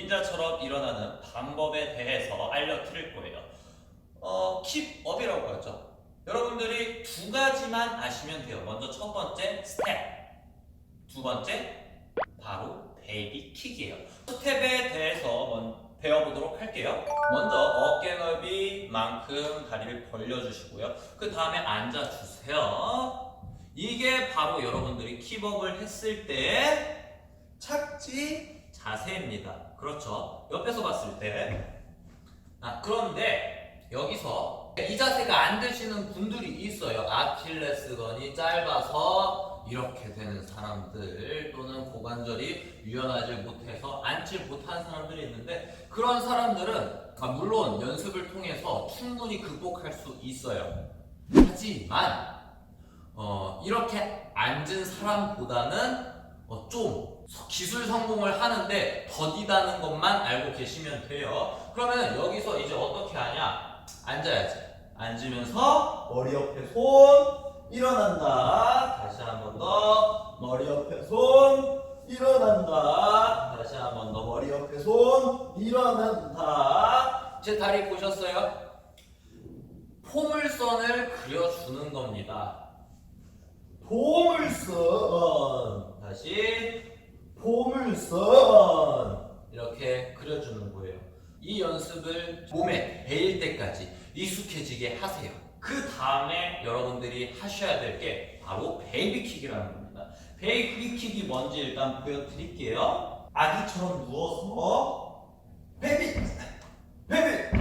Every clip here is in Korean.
닌자처럼 일어나는 방법에 대해서 알려드릴 거예요. 어, 킵업이라고 하죠. 여러분들이 두 가지만 아시면 돼요. 먼저 첫 번째 스텝, 두 번째 바로 베이비 킥이에요. 스텝에 대해서 먼- 배워보도록 할게요. 먼저 어깨 넓이만큼 다리를 벌려주시고요. 그 다음에 앉아주세요. 이게 바로 여러분들이 킵업을 했을 때 착지 자세입니다. 그렇죠. 옆에서 봤을 때. 아, 그런데 여기서 이 자세가 안 되시는 분들이 있어요. 아킬레스건이 짧아서 이렇게 되는 사람들 또는 고관절이 유연하지 못해서 앉지 못하는 사람들이 있는데 그런 사람들은 아, 물론 연습을 통해서 충분히 극복할 수 있어요. 하지만 어, 이렇게 앉은 사람보다는 어, 좀 기술 성공을 하는데 더디다는 것만 알고 계시면 돼요. 그러면 여기서 이제 어떻게 하냐? 앉아야지. 앉으면서 머리 옆에 손 일어난다. 다시 한 번 더. 머리 옆에 손 일어난다. 다시 한 번 더. 머리 옆에 손 일어난다. 제 다리 보셨어요? 포물선을 그려주는 겁니다. 포물선. 다시 포물선. 이렇게 그려주는 거예요. 이 연습을 몸에 배일 때까지 익숙해지게 하세요. 그 다음에 여러분들이 하셔야 될 게 바로 베이비킥이라는 겁니다. 베이비킥이 뭔지 일단 보여드릴게요. 아기처럼 누워서 베이비, 베이비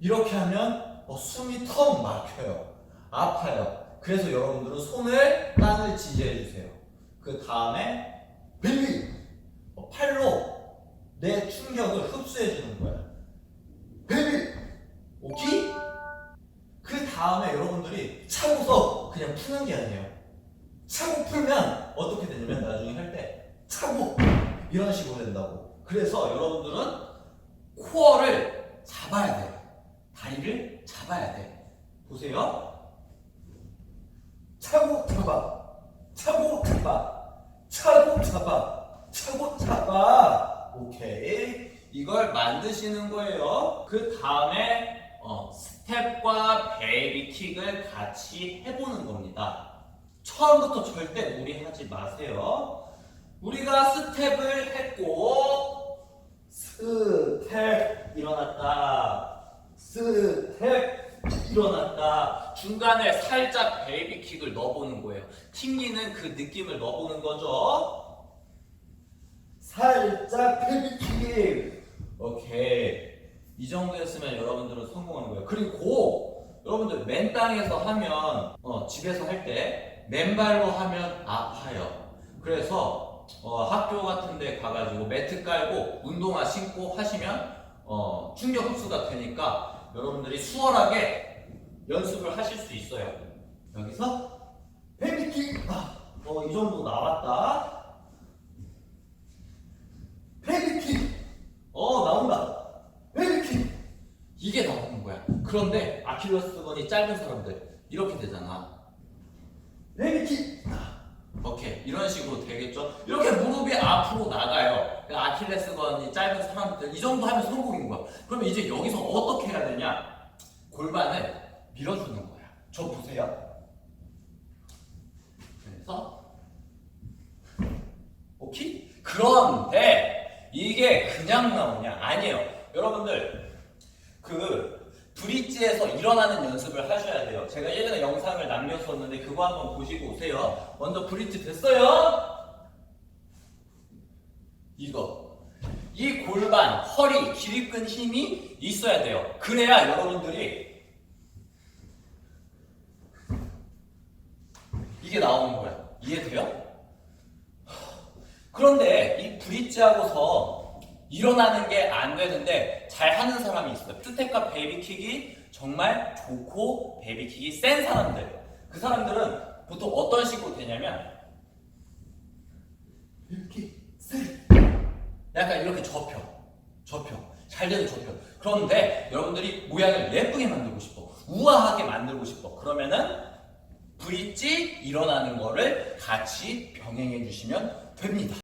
이렇게 하면 어, 숨이 턱 막혀요. 아파요. 그래서 여러분들은 손을 땅을 지지해 주세요. 그 다음에 베이비 어, 팔로 내 충격을 흡수해 주는 거야. 베이비 오케이? 그 다음에 여러분들이 차고서 그냥 푸는 게 아니에요. 차고 풀면 어떻게 되냐면 나중에 할 때 차고 이런 식으로 된다고. 그래서 여러분들은 코어를 잡아야 돼요. 다리를 잡아야 돼. 보세요. 차고 잡아. 차고 잡아. 차고 잡아. 차고 잡아. 오케이. 이걸 만드시는 거예요. 그 다음에 어, 스텝과 베이비 킥을 같이 해보는 겁니다. 처음부터 절대 무리하지 마세요. 우리가 스텝을 했고 스텝 일어났다. 스텝 일어났다. 중간에 살짝 베이비 킥을 넣어보는 거예요. 튕기는 그 느낌을 넣어보는 거죠. 살짝 베이비 킥. 오케이. 이 정도였으면 여러분들은 성공하는 거예요. 그리고 여러분들 맨 땅에서 하면 어, 집에서 할 때 맨발로 하면 아파요. 그래서 어, 학교 같은 데 가가지고 매트 깔고 운동화 신고 하시면 어, 충격 흡수가 되니까 여러분들이 수월하게 연습을 하실 수 있어요. 여기서 베이비킥 아, 어, 이 정도 나왔다. 베이비킥 어 나온다. 베이비킥 이게 나오는 거야. 그런데 아킬레스건이 짧은 사람들 이렇게 되잖아. 베이비킥 오케이 이런 식으로 되겠죠. 이렇게 무릎이 앞으로 나가요. 그 아킬레스건이 짧은 사람들 이 정도 하면 성공인 거야. 그러면 이제 여기서 어떻게 해야 되냐? 골반을 밀어주는 거야. 저 보세요. 그래서 오케이? 그런데 이게 그냥 나오냐? 아니에요. 여러분들 그 브릿지에서 일어나는 연습을 하셔야 돼요. 제가 예전에 영상을 남겼었는데 그거 한번 보시고 오세요. 먼저 브릿지 됐어요? 이거 이 골반, 허리, 기립근 힘이 있어야 돼요. 그래야 여러분들이 이게 나오는 거야. 이해돼요? 그런데 이 브릿지하고서 일어나는 게 안 되는데 잘 하는 사람이 있어요. 스텝과 베이비킥이 정말 좋고 베이비킥이 센 사람들. 그 사람들은 보통 어떤 식으로 되냐면 이렇게 세 약간 이렇게 접혀. 접혀. 잘 되는 접혀. 그런데 여러분들이 모양을 예쁘게 만들고 싶어. 우아하게 만들고 싶어. 그러면은 브릿지 일어나는 거를 같이 병행해 주시면 됩니다.